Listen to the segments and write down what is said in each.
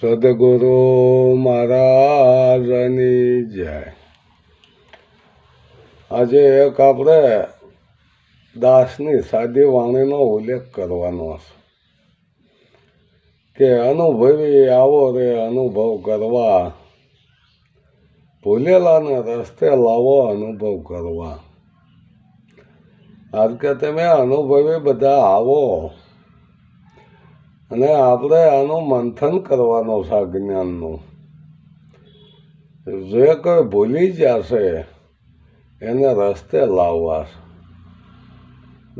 સદગુરુ મહારાજની જય. આજે એક આપણે દાસની સાદી વાણીનો ઉલ્લેખ કરવાનો છે કે અનુભવી આવો રે અનુભવ કરવા, ભૂલેલાને રસ્તે લાવો અનુભવ કરવા. આજ કે તમે અનુભવી બધા આવો. અને આપણે આનું મંથન કરવાનું છે જ્ઞાનનું. જે કોઈ ભૂલી જશે, એને રસ્તે લાવવા છે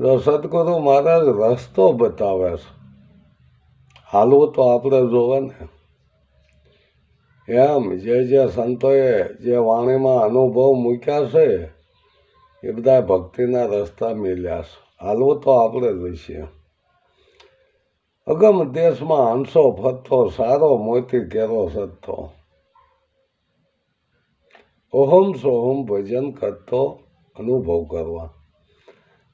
જો સદગુરુ મહારાજ રસ્તો બતાવે છે, હાલવું તો આપણે જોવે ને. એમ જે જે સંતોએ જે વાણીમાં અનુભવ મૂક્યા છે, એ બધા ભક્તિના રસ્તા મેલ્યા છે. હાલવું તો આપણે જોઈશે. અગમ દેશમાં હંસો ફરતો સારો મોતી કેરો સત્તો ઓહમ સોહમ ભજન કરતો, અનુભવ કરવા.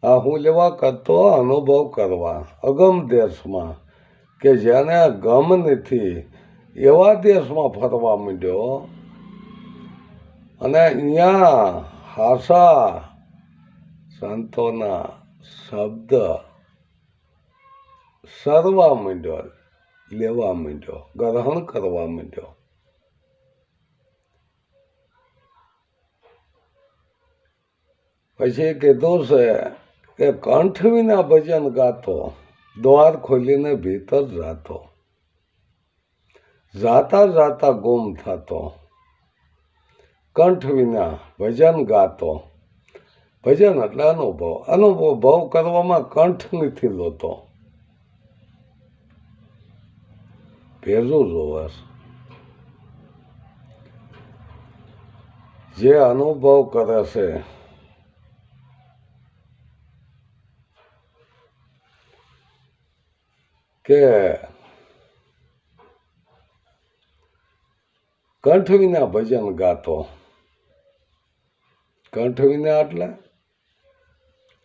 આ હું લેવા કરતો, અનુભવ કરવા. અગમ દેશમાં કે જેને ગમ નથી, એવા દેશમાં ફરવા માંડ્યો. અને અહીંયા હાસા સંતોના શબ્દ સરવા માંડ્યો લેવા માંડ્યો ગ્રહણ કરવા માંડ્યો પછી કીધું છે કે કંઠ વિના ભજન ગાતો દ્વાર ખોલીને ભીતર જાતો જાતા જાતા ગુમ થતો કંઠ વિના ભજન ગાતો ભજન એટલે અનુભવ અનુભવ ભાવ કરવામાં કંઠ નથી લોતો ભેજું જોવાશ. જે અનુભવ કરે છે કે કંઠ વિના ભજન ગાતો. કંઠ વિના એટલે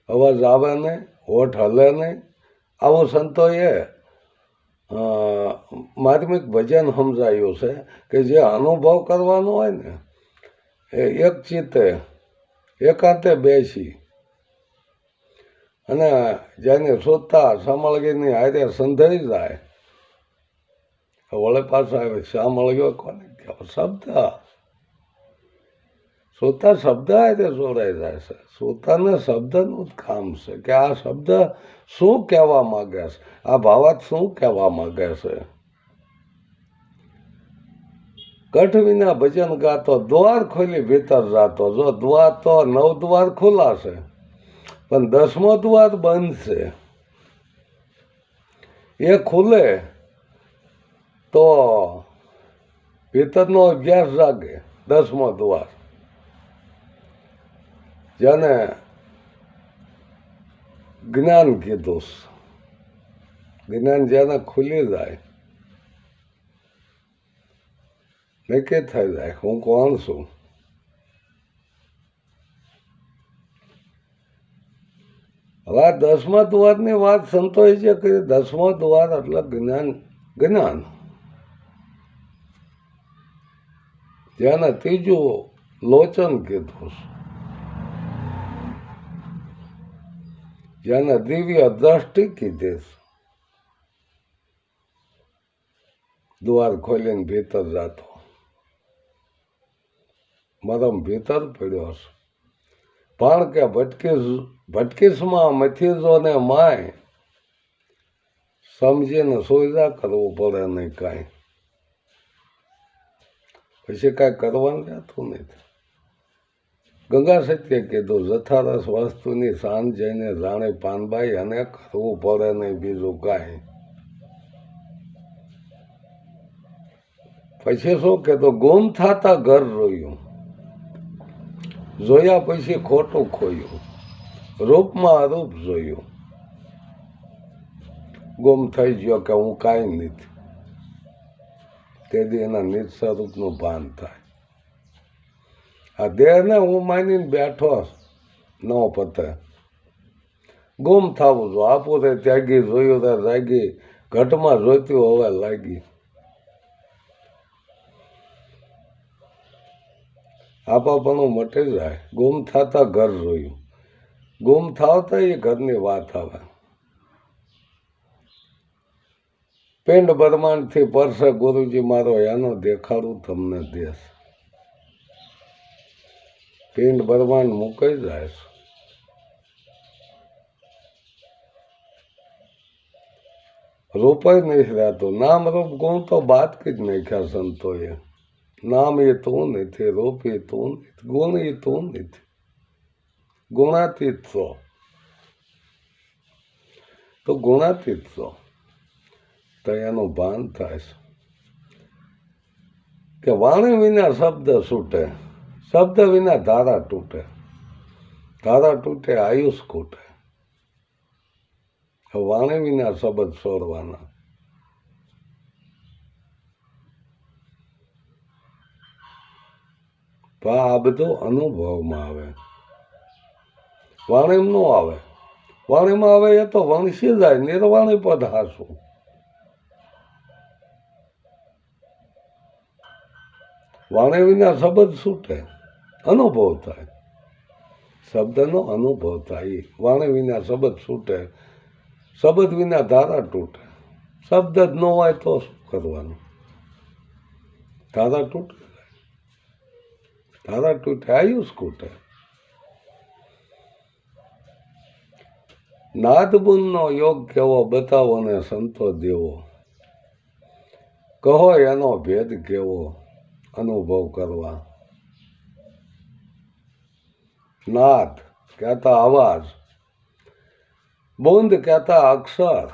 અવાજ આવે નહીં હોઠ હલે નહીં. આવો સંતોએ અ, માર્મિક ભજન સમજાયું છે કે જે અનુભવ કરવાનો હોય ને, એ એક ચિત્તે, એકાંતે બેસી. અને જેને શોધતા સામળગીની હારે સંધાઈ જાય, વળે પાછા આવે સામળગ્યો કોને? કહેવાય શબ્દ. શ્રોતા શબ્દ આજે જોડાઈ જાય છે. સોતાના શબ્દનું જ કામ છે કે આ શબ્દ શું કહેવા માગે છે? આ ભાવાત શું કહેવા માગે છે? કઠ વિના ભજન ગાતો, દ્વાર ખોલી ભીતર જાતો. જો દ્વાર તો નવ દ્વાર ખુલાશે પણ દસમો દ્વાર બંધ છે. એ ખુલે તો ભીતરનો અભ્યાસ જાગે દસમો દ્વાર. જેને જ્ઞાન કીધું. જ્ઞાન જેને ખુલી જાય નક્કી થઈ જાય હું કોણ છું હવે આ દસમા દ્વારની વાત સંતોષ છે કે દસમો દ્વાર એટલે જ્ઞાન જ્ઞાન જેને ત્રીજું લોચન કીધું છે જેને દિવ્ય દ્રષ્ટિ કીધી દ્વાર ખોલીને ભીતર જાતો મરમ ભીતર પડ્યો છે પણ કે ભટકીસ ભટકીસમાં મથીજો ને માય સમજીને સુવિધા કરવું પડે નહીં કાંઈ પછી કાંઈ કરવાનું રહેતું નથી ગંગા સત્ય કીધું, જથારસ વસ્તુની સાંજ જઈને જાણે પાનબાઈ અને કરવું પડે નહીં બીજું કાંઈ. પછી શું કહેતો ગુમ થતા ઘર રોયું, જોયા પછી ખોટું ખોયું, રૂપમાં અરૂપ જોયું. ગુમ થઈ ગયો કે હું કાંઈ નથી. તેથી એના નિજ સ્વરૂપનું ભાન થાય. આ દેહને હું માનીને બેઠો નવો પતે. ગુમ થવું જો આપો તે ત્યાગી, જોયું તે જાગી ઘટમાં જોઈતું હવે લાગી. આપાપણું મટી જાય. ગુમ થતા ઘર જોયું. ગુમ થાવતા એ ઘરની વાત આવે. પિંડ બ્રહ્માંડથી પરસે ગુરુજી મારો એનો દેખાડું તમને દેશ. પિંડ ભરવાન મૂકી જાય છે રૂપાઈ નથી રહેતું. નામ રૂપ ગુણ તો બાદ જ નાખ્યા સંતોએ. નામ એ તું નથી, રૂપ એ તું નથી, ગુણ એ તું નથી. ગુણાતીત છો. તો ગુણાતીત છો. તો એનું ભાન થાય છે. કે વાણી વિના શબ્દ છૂટે. શબ્દ વિના ધારા તૂટે. ધારા તૂટે, આયુષ ખૂટે. વાણી વિના શબ્દ સોરવાના આ બધો અનુભવમાં આવે. વાણીમાં નો આવે. વાણીમાં આવે એ તો વાણી જાય નિર્વાણી પદ હાસું વાણી વિના શબ્દ છૂટે. અનુભવ થાય શબ્દનો અનુભવ થાય. વાણી વિના શબ્દ છૂટે. શબ્દ વિના ધારા તૂટે. શબ્દ જ ન હોય તો શું કરવાનું? ધારા તૂટે. ધારા તૂટે, આયુષ ખૂટે. નાદબુનનો યોગ કેવો બતાવો ને સંતો દેવો. કહો એનો ભેદ કેવો? અનુભવ કરવા. નાદ કહેતા અવાજ બુંદ કહેતા અક્ષર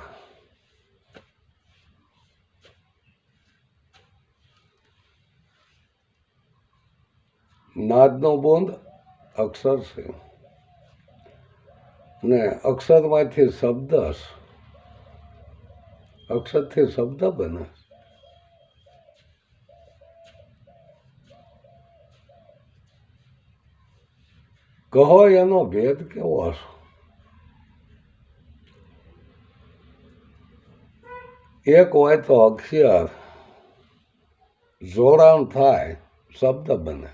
નાદનો બુંદ અક્ષર છે ને અક્ષરમાંથી શબ્દ અક્ષરથી શબ્દ બને કહો એનો ભેદ કેવો હશે એક હોય તો અક્ષર જોડાણ થાય શબ્દ બને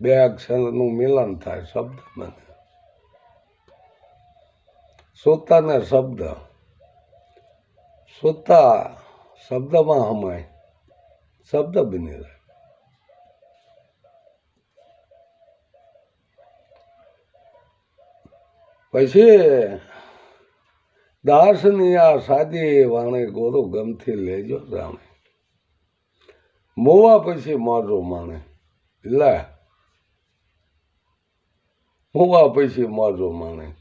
બે અક્ષરનું મિલન થાય શબ્દ બને સૂતા ને શબ્દ સૂતા શબ્દમાં હમાય શબ્દ બની જાય પછી દાસની આ સાદી વાણી ગોરો ગમથી લેજો રાણે. મોવા પછી મારો માણે. લે. મોવા પછી મારો માણે.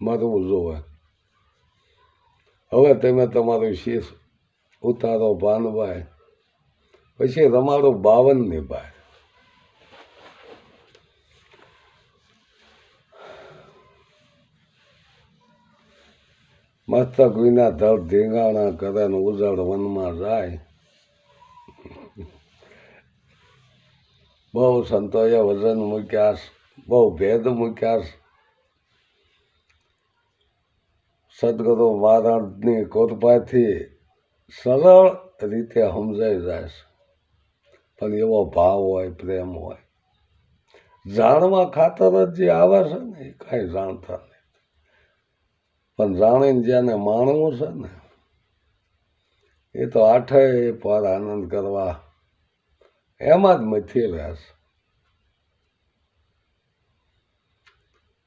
મારું જોવે. હવે તમે તમારું શીશ ઉતારો ભાનભાઈ. પછી રમાડો બાવનની ભાઈ મસ્તક વિના ધર ધીંગાણા કરે ને ઉજળ વનમાં જાય. બહુ સંતોએ વજન મૂક્યા બહુ ભેદ મૂક્યા સદગતો મહારાજની કૃપાથી સરળ રીતે સમજાઈ જાય છે પણ એવો ભાવ હોય, પ્રેમ હોય. જાણવા ખાતર જ જે આવે છે ને, એ કાંઈ જાણતા નહીં પણ જાણીને જેને માણવું છે ને, એ તો આઠે પર આનંદ કરવા એમાં જ મથી રહેશે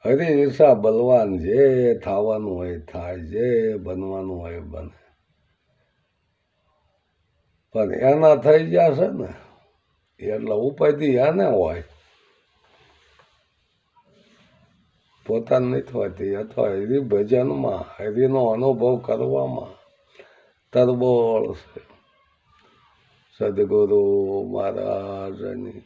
હરી ઈર્ષા બલવાન જે થવાનું હોય થાય, જે બનવાનું હોય બને. પણ એના થઈ જશે ને એટલે ઉપાયથી યાને હોય. પોતાને નહીં થવાતી, અથવા હરી ભજનમાં, હરીનો અનુભવ કરવામાં. તરબોળ છે. સદગુરુ મહારાજની